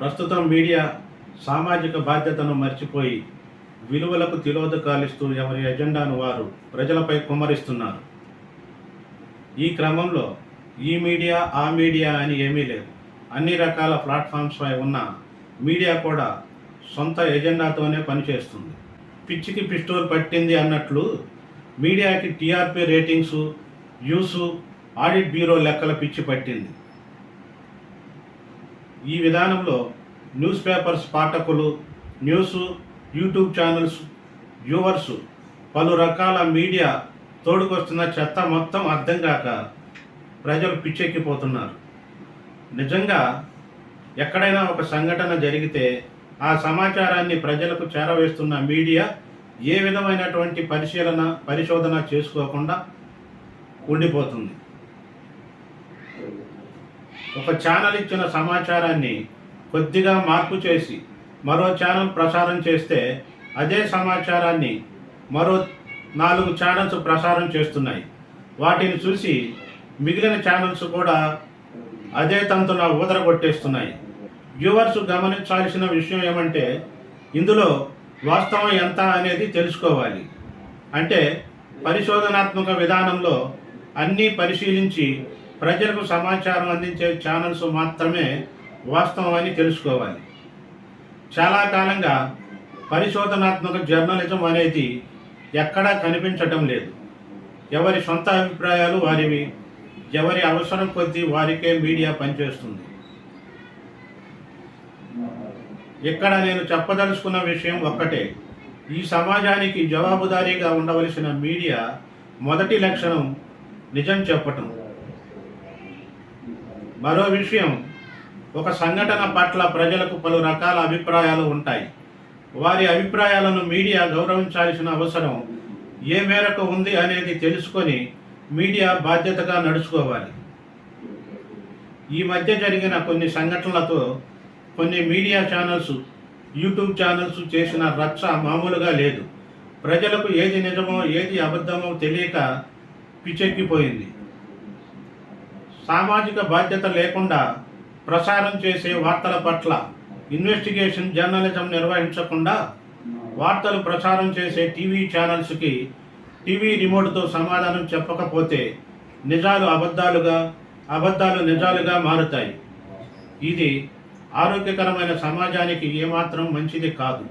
ప్రస్తుతం మీడియా సామాజిక బాధ్యతను మర్చిపోయి విలువలకు తిలోదకాలిస్తూ ఎవరి ఎజెండాను వారు ప్రజలపై కుమ్మరిస్తున్నారు. ఈ క్రమంలో ఈ మీడియా ఆ మీడియా అని ఏమీ లేదు. అన్ని రకాల ప్లాట్ఫామ్స్పై ఉన్న మీడియా కూడా సొంత ఎజెండాతోనే పనిచేస్తుంది. పిచ్చికి పిస్టోల్ పట్టింది అన్నట్లు మీడియాకి టీఆర్పీ రేటింగ్స్ యూసు ఆడిట్ బ్యూరో లెక్కల పిచ్చి పట్టింది. ఈ విధానంలో న్యూస్ పేపర్స్ పాఠకులు న్యూస్ యూట్యూబ్ ఛానల్స్ వ్యూవర్స్ పలు రకాల మీడియా తోడుకొస్తున్న చెత్త మొత్తం అర్థం కాక ప్రజలు పిచ్చెక్కిపోతున్నారు. నిజంగా ఎక్కడైనా ఒక సంఘటన జరిగితే ఆ సమాచారాన్ని ప్రజలకు చేరవేస్తున్న మీడియా ఏ విధమైనటువంటి పరిశీలన పరిశోధన చేసుకోకుండా ఉండిపోతుంది. ఒక ఛానల్ ఇచ్చిన సమాచారాన్ని కొద్దిగా మార్పు చేసి మరో ఛానల్ ప్రసారం చేస్తే అదే సమాచారాన్ని మరో నాలుగు ఛానల్స్ ప్రసారం చేస్తున్నాయి. వాటిని చూసి మిగిలిన ఛానల్స్ కూడా అదే తంతున ఊదరగొట్టేస్తున్నాయి. వ్యూవర్స్ గమనించాల్సిన విషయం ఏమంటే ఇందులో వాస్తవం ఎంత అనేది తెలుసుకోవాలి. అంటే పరిశోధనాత్మక విధానంలో అన్నీ పరిశీలించి ప్రజలకు సమాచారం అందించే ఛానల్స్ మాత్రమే వాస్తవం అని తెలుసుకోవాలి. చాలా కాలంగా పరిశోధనాత్మక జర్నలిజం అనేది ఎక్కడా కనిపించటం లేదు. ఎవరి సొంత అభిప్రాయాలు వారివి ఎవరి అవసరం కొద్దీ వారికే మీడియా పనిచేస్తుంది. ఇక్కడ నేను చెప్పదలుచుకున్న విషయం ఒక్కటే. ఈ సమాజానికి జవాబుదారీగా ఉండవలసిన మీడియా మొదటి లక్షణం నిజం చెప్పటం. మరో విషయం ఒక సంఘటన పట్ల ప్రజలకు పలు రకాల అభిప్రాయాలు ఉంటాయి. వారి అభిప్రాయాలను మీడియా గౌరవించాల్సిన అవసరం ఏ మేరకు ఉంది అనేది తెలుసుకొని మీడియా బాధ్యతగా నడుచుకోవాలి. ఈ మధ్య జరిగిన కొన్ని సంఘటనలతో కొన్ని మీడియా ఛానల్స్ యూట్యూబ్ ఛానల్స్ చేసిన రచ్చ మామూలుగా లేదు. ప్రజలకు ఏది నిజమో ఏది అబద్ధమో తెలియక పిచ్చెక్కిపోయింది. సామాజిక బాధ్యత లేకుండా ప్రసారం చేసే వార్తల పట్ల ఇన్వెస్టిగేషన్ జర్నలిజం నిర్వహించకుండా వార్తలు ప్రసారం చేసే టీవీ ఛానల్స్కి టీవీ రిమోట్తో సమాధానం చెప్పకపోతే నిజాలు అబద్ధాలుగా అబద్ధాలు నిజాలుగా మారుతాయి. ఇది ఆరోగ్యకరమైన సమాజానికి ఏమాత్రం మంచిది కాదు.